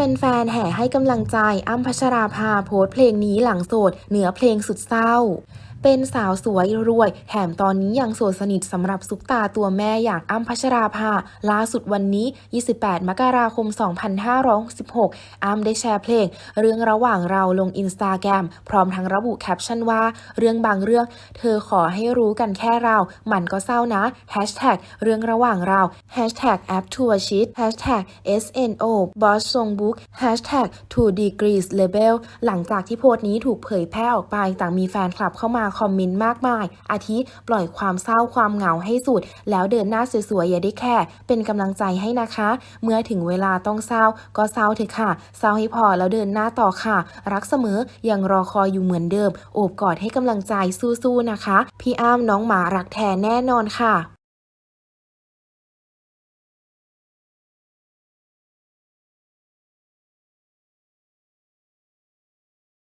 แฟนๆ แห่ให้กำลังใจอ้ำพัชราภาโพสต์เพลงนี้หลังโสดเหนือเพลงสุดเศร้า เป็นสาวสวยรวย แถมตอนนี้ยังโสดสนิทสำหรับซุปตาตัวแม่อย่างอ้ำพัชราภา ล่าสุดวันนี้ 28 มกราคม 2566อ้ำได้แชร์เพลง เรื่องระหว่างเราลงอินสตาแกรมพร้อมทั้งระบุแคปชั่นว่า เรื่องบางเรื่อง เธอขอให้รู้กันแค่เรา มันก็เศร้านะ Hashtag เรื่องระหว่างเรา Hashtag app to a sheet Hashtag SNO Boss Songbook Hashtag 2 degrees label หลังจากที่โพสต์นี้ถูกเผยแพร่ออกไปต่างมีแฟนคลับเข้ามาคอมเมนต์มากมาย อาทิปล่อยความเศร้าความเหงาให้สุด แล้วเดินหน้าสวยๆอย่าได้แค่ เป็นกำลังใจให้นะคะ เมื่อถึงเวลาต้องเศร้าก็เศร้าเถอะค่ะเศร้าให้พอแล้วเดินหน้าต่อค่ะ รักเสมอยังรอคอยอยู่เหมือนเดิม โอบกอดให้กำลังใจสู้ๆนะคะ พี่อ้ามน้องหมารักแท้แน่นอนค่ะ